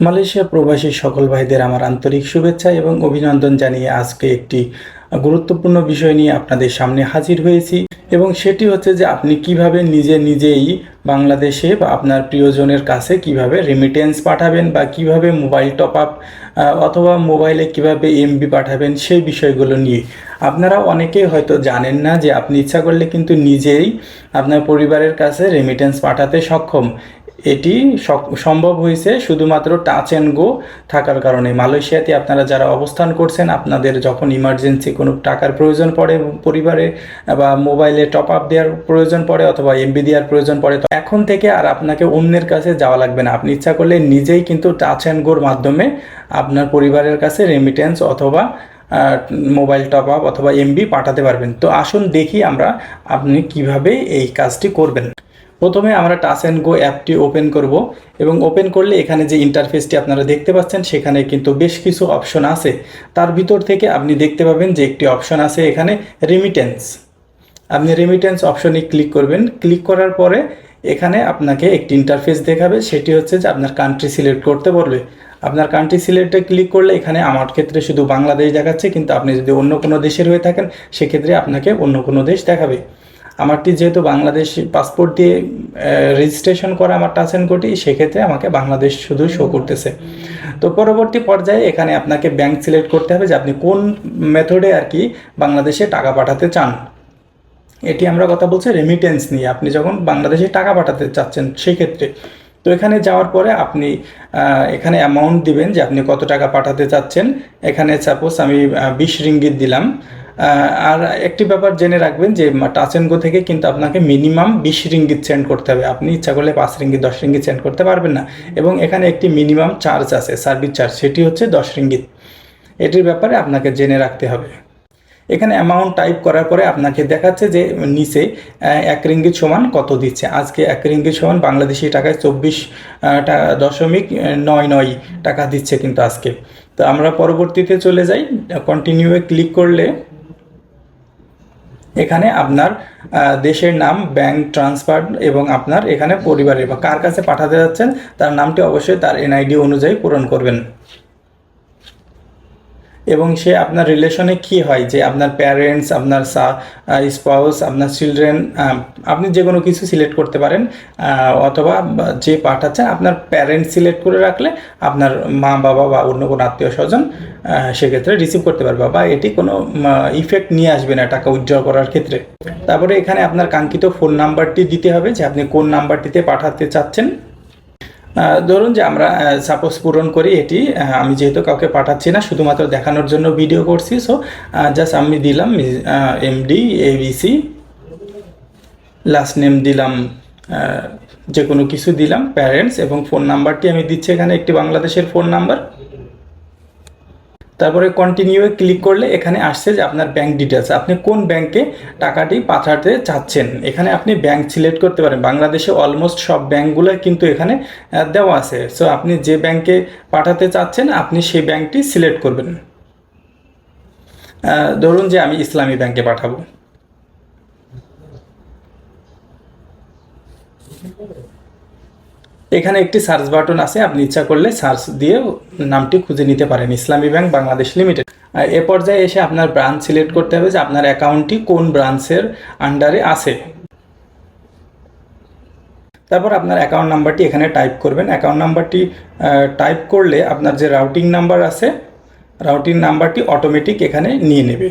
Malaysia প্রবাসী সকল ভাইদের আমার আন্তরিক শুভেচ্ছা এবং অভিনন্দন জানিয়ে আজকে একটি গুরুত্বপূর্ণ বিষয় নিয়ে আপনাদের সামনে হাজির হয়েছি এবং সেটি হচ্ছে যে আপনি কীভাবে নিজে নিজেই বাংলাদেশে বা আপনার প্রিয়জনের কাছে কীভাবে রেমিটেন্স পাঠাবেন বা কীভাবে মোবাইল টপ আপ অথবা মোবাইলে কীভাবে এমবি পাঠাবেন সেই বিষয়গুলো নিয়ে। আপনারা অনেকেই হয়তো জানেন না যে আপনি ইচ্ছা করলে কিন্তু নিজেই আপনার পরিবারের কাছে রেমিটেন্স পাঠাতে সক্ষম। এটি সম্ভব হয়েছে শুধুমাত্র টাচ অ্যান্ড গো থাকার কারণে। মালয়েশিয়াতে আপনারা যারা অবস্থান করছেন, আপনাদের যখন ইমার্জেন্সি কোনো টাকার প্রয়োজন পড়ে পরিবারে বা মোবাইলে টপ আপ দেওয়ার প্রয়োজন পড়ে অথবা এমবি দেওয়ার প্রয়োজন পড়ে, তো এখন থেকে আর আপনাকে অন্যের কাছে যাওয়া লাগবে না। আপনি ইচ্ছা করলে নিজেই কিন্তু টাচ অ্যান্ড গোর মাধ্যমে আপনার পরিবারের কাছে রেমিটেন্স অথবা মোবাইল টপ আপ অথবা এমবি পাঠাতে পারবেন। তো আসুন দেখি আমরা আপনি কীভাবে এই কাজটি করবেন। প্রথমে আমরা টাচ অ্যান্ড গো অ্যাপটি ওপেন করব এবং ওপেন করলে এখানে যে ইন্টারফেসটি আপনারা দেখতে পাচ্ছেন, সেখানে কিন্তু বেশ কিছু অপশন আছে। তার ভিতর থেকে আপনি দেখতে পাবেন যে একটি অপশন আছে এখানে রেমিটেন্স আপনি রেমিটেন্স অপশনে ক্লিক করবেন। ক্লিক করার পরে এখানে আপনাকে একটি ইন্টারফেস দেখাবে, সেটি হচ্ছে যে আপনার কান্ট্রি সিলেক্ট করতে বলবে। আপনার কান্ট্রি সিলেক্টে ক্লিক করলে এখানে আমার ক্ষেত্রে শুধু বাংলাদেশ দেখাচ্ছে, কিন্তু আপনি যদি অন্য কোনো দেশের হয়ে থাকেন, সেক্ষেত্রে আপনাকে অন্য কোনো দেশ দেখাবে। আমারটি যেহেতু বাংলাদেশ পাসপোর্ট দিয়ে রেজিস্ট্রেশন করা আমার টাচ অ্যান্ড কোটি সেক্ষেত্রে আমাকে বাংলাদেশ শুধু শো করতেছে। তো পরবর্তী পর্যায়ে এখানে আপনাকে ব্যাংক সিলেক্ট করতে হবে যে আপনি কোন মেথডে আর কি বাংলাদেশে টাকা পাঠাতে চান। এটি আমরা কথা বলছি রেমিটেন্স নিয়ে। আপনি যখন বাংলাদেশে টাকা পাঠাতে চাচ্ছেন, সেক্ষেত্রে। তো এখানে যাওয়ার পরে আপনি এখানে অ্যামাউন্ট দিবেন যে আপনি কত টাকা পাঠাতে চাচ্ছেন। এখানে সাপোজ আমি বিশ রিঙ্গিত দিলাম। আর একটি ব্যাপার জেনে রাখবেন যে টাচ অ্যান্ড গো থেকে কিন্তু আপনাকে মিনিমাম বিশ রিঙ্গিত সেন্ড করতে হবে। আপনি ইচ্ছা করলে পাঁচ রিঙ্গিত, দশ রিঙ্গিত সেন্ড করতে পারবেন না। এবং এখানে একটি মিনিমাম চার্জ আছে সার্ভিস চার্জ সেটি হচ্ছে দশ রিঙ্গিত। এটির ব্যাপারে আপনাকে জেনে রাখতে হবে। এখানে অ্যামাউন্ট টাইপ করার পরে আপনাকে দেখাচ্ছে যে নিচে এক রিঙ্গিত সমান কত দিচ্ছে। আজকে এক রিঙ্গিত সমান বাংলাদেশি টাকায় চব্বিশ দশমিক নয় নয় টাকা দিচ্ছে কিন্তু আজকে। তো আমরা পরবর্তীতে চলে যাই। কন্টিনিউয়ে ক্লিক করলে এখানে আপনার দেশের নাম ব্যাংক ট্রান্সফার এবং আপনার এখানে পরিবারের বা কার কাছে পাঠাতে যাচ্ছেন, তার নামটি অবশ্যই তার এনআইডি অনুযায়ী পূরণ করবেন। এবং সে আপনার রিলেশনে কি হয়? যে আপনার প্যারেন্টস আপনার সা স্পাউস আপনার চিলড্রেন আপনি যে কোনো কিছু সিলেক্ট করতে পারেন অথবা যে পাঠাচ্ছেন আপনার প্যারেন্টস সিলেক্ট করে রাখলে আপনার মা, বাবা বা অন্য কোনো আত্মীয় স্বজন সেক্ষেত্রে রিসিভ করতে পারবে বা এটি কোনো ইফেক্ট নিয়ে আসবে না টাকা উজ্জ্বল করার ক্ষেত্রে। তারপরে এখানে আপনার কাঙ্ক্ষিত ফোন নাম্বারটি দিতে হবে যে আপনি কোন নাম্বারটিতে পাঠাতে চাচ্ছেন। ধরুন যে আমরা সাপোজ পূরণ করি এটি আমি যেহেতু কাউকে পাঠাচ্ছি না, শুধুমাত্র দেখানোর জন্য ভিডিও করছি সো জাস্ট আমি দিলাম এমডি এবিসি লাস্ট নেম দিলাম যে কোনো কিছু দিলাম প্যারেন্টস এবং ফোন নাম্বারটি আমি দিচ্ছি এখানে, একটি বাংলাদেশের ফোন নাম্বার তারপরে কন্টিনিউয়ে ক্লিক করলে এখানে আসছে যে আপনার ব্যাংক ডিটেলস আপনি কোন ব্যাংকে টাকাটি পাঠাতে চাচ্ছেন? এখানে আপনি ব্যাংক সিলেক্ট করতে পারেন। বাংলাদেশে অলমোস্ট সব ব্যাংকগুলো কিন্তু এখানে দেওয়া আছে। সো আপনি যে ব্যাংকে পাঠাতে চাচ্ছেন, আপনি সেই ব্যাংকটি সিলেক্ট করবেন। ধরুন যে আমি ইসলামী ব্যাংকে পাঠাবো। এখানে একটি সার্চ বাটন আছে, আপনি ইচ্ছা করলে সার্চ দিয়ে নামটি খুঁজে নিতে পারেন। ইসলামী ব্যাংক বাংলাদেশ লিমিটেড। এ পর্যায়ে এসে আপনার ব্রাঞ্চ সিলেক্ট করতে হবে যে আপনার অ্যাকাউন্টটি কোন ব্রাঞ্চের আন্ডারে আছে। তারপর আপনার অ্যাকাউন্ট নাম্বারটি এখানে টাইপ করবেন। অ্যাকাউন্ট নাম্বারটি টাইপ করলে আপনার যে রাউটিং নাম্বার আছে রাউটিং নাম্বারটি অটোমেটিক এখানে নিয়ে নেবে।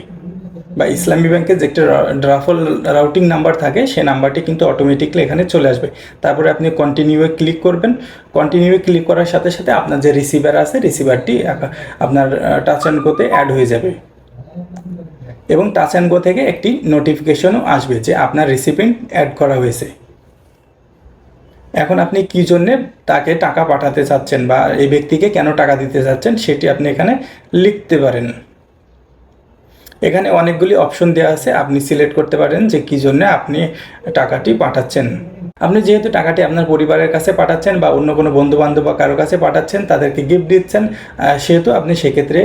বা ইসলামী ব্যাংকের যে একটা ড্রাফল রাউটিং নাম্বার থাকে সেই নাম্বারটি কিন্তু অটোমেটিকলি এখানে চলে আসবে। তারপরে আপনি কন্টিনিউয়ে ক্লিক করবেন। কন্টিনিউয়ে ক্লিক করার সাথে সাথে আপনার যে রিসিভার আছে রিসিভারটি আপনার টাচ অ্যান্ড গোতে অ্যাড হয়ে যাবে। এবং টাচ অ্যান্ড গো থেকে একটি নোটিফিকেশনও আসবে যে আপনার রিসিপিয়েন্ট অ্যাড করা হয়েছে। এখন আপনি কি জন্যে তাকে টাকা পাঠাতে চাচ্ছেন বা এই ব্যক্তিকে কেন টাকা দিতে চাচ্ছেন, সেটি আপনি এখানে লিখতে পারেন। এখানে অনেকগুলি অপশন দেওয়া আছে, আপনি সিলেক্ট করতে পারেন যে কি জন্য আপনি টাকাটি পাঠাচ্ছেন। আপনি যেহেতু টাকাটি আপনার পরিবারের কাছে পাঠাচ্ছেন বা অন্য কোনো বন্ধু বান্ধব বা কারও কাছে পাঠাচ্ছেন, তাদেরকে গিফট দিচ্ছেন সেহেতু আপনি সেক্ষেত্রে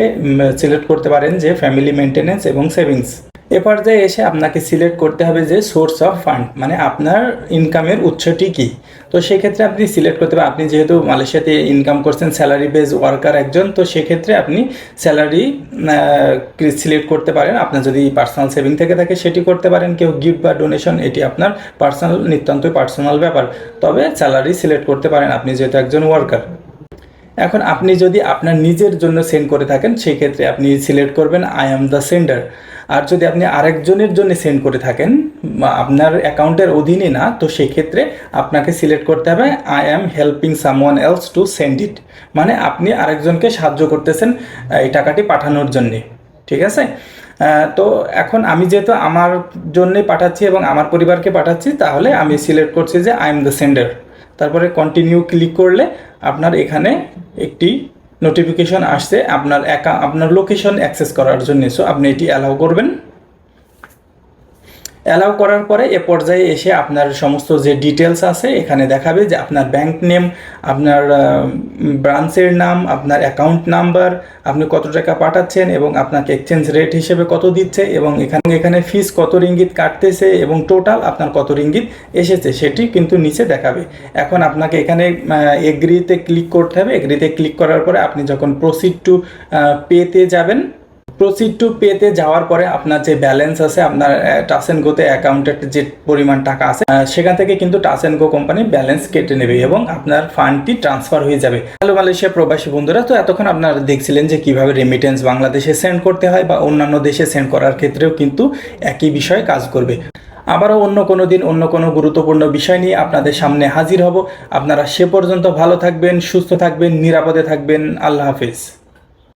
সিলেক্ট করতে পারেন যে ফ্যামিলি মেনটেন্স এবং সেভিংস এ পর্যায়ে এসে আপনাকে সিলেক্ট করতে হবে যে সোর্স অফ ফান্ড মানে আপনার ইনকামের উৎসটি কী? তো সেক্ষেত্রে আপনি সিলেক্ট করতে পারেন আপনি যেহেতু মালয়েশিয়াতে ইনকাম করছেন স্যালারি বেস ওয়ার্কার একজন, তো সেক্ষেত্রে আপনি স্যালারি সিলেক্ট করতে পারেন। আপনার যদি পার্সোনাল সেভিং থেকে থাকে, সেটি করতে পারেন। কেউ গিফট বা ডোনেশন এটি আপনার পার্সোনাল নিতান্তই পার্সোনাল ব্যাপার। তবে স্যালারি সিলেক্ট করতে পারেন। আপনি যেহেতু একজন ওয়ার্কার এখন আপনি যদি আপনার নিজের জন্য সেন্ড করে থাকেন সেই ক্ষেত্রে আপনি সিলেক্ট করবেন আই অ্যাম দ্য সেন্ডার আর যদি আপনি আরেকজনের জন্য সেন্ড করে থাকেন আপনার অ্যাকাউন্টের অধীনে না, তো সেই ক্ষেত্রে আপনাকে সিলেক্ট করতে হবে I am helping someone else to send it মানে আপনি আরেকজনকে সাহায্য করতেছেন এই টাকাটি পাঠানোর জন্যে। ঠিক আছে? তো এখন আমি যেহেতু আমার জন্যে পাঠাচ্ছি এবং আমার পরিবারকে পাঠাচ্ছি, তাহলে আমি সিলেক্ট করছি যে আই এম দ্য সেন্ডার তারপরে কন্টিনিউ ক্লিক করলে আপনার এখানে একটি নোটিফিকেশন আসছে, আপনার অ্যাকা আপনার লোকেশন অ্যাক্সেস করার জন্য। সো আপনি এটি অ্যালাউ করবেন। অ্যালাউ করার পরে এ পর্যায়ে এসে আপনার সমস্ত যে ডিটেলস আছে, এখানে দেখাবে যে আপনার ব্যাংক নেম আপনার ব্রাঞ্চের নাম, আপনার অ্যাকাউন্ট নাম্বার আপনি কত টাকা পাঠাচ্ছেন এবং আপনাকে এক্সচেঞ্জ রেট হিসেবে কত দিচ্ছে এবং এখানে এখানে ফিস কত রিঙ্গিত কাটতেছে এবং টোটাল আপনার কত রিঙ্গিত এসেছে সেটি কিন্তু নিচে দেখাবে। এখন আপনাকে এখানে এগ্রিতে ক্লিক করতে হবে। এগ্রিতে ক্লিক করার পরে আপনি যখন প্রসিড টু পেতে যাবেন প্রসিড টু পেতে যাওয়ার পরে আপনার যে ব্যালেন্স আছে, আপনার টাচ অ্যান্ড গোতে অ্যাকাউন্টের যে পরিমাণ টাকা আছে সেখান থেকে কিন্তু touch and go company balance কেটে নেবে এবং আপনার ফান্ডটি ট্রান্সফার হয়ে যাবে। হ্যালো মালয়েশিয়া প্রবাসী বন্ধুরা, তো এতক্ষণ আপনারা দেখছিলেন যে কীভাবে রেমিটেন্স বাংলাদেশে সেন্ড করতে হয় বা অন্যান্য দেশে সেন্ড করার ক্ষেত্রেও কিন্তু একই বিষয় কাজ করবে। আবারও অন্য কোনো দিন অন্য কোনো গুরুত্বপূর্ণ বিষয় নিয়ে আপনাদের সামনে হাজির হব। আপনারা সে পর্যন্ত ভালো থাকবেন, সুস্থ থাকবেন, নিরাপদে থাকবেন। আল্লাহ হাফিজ।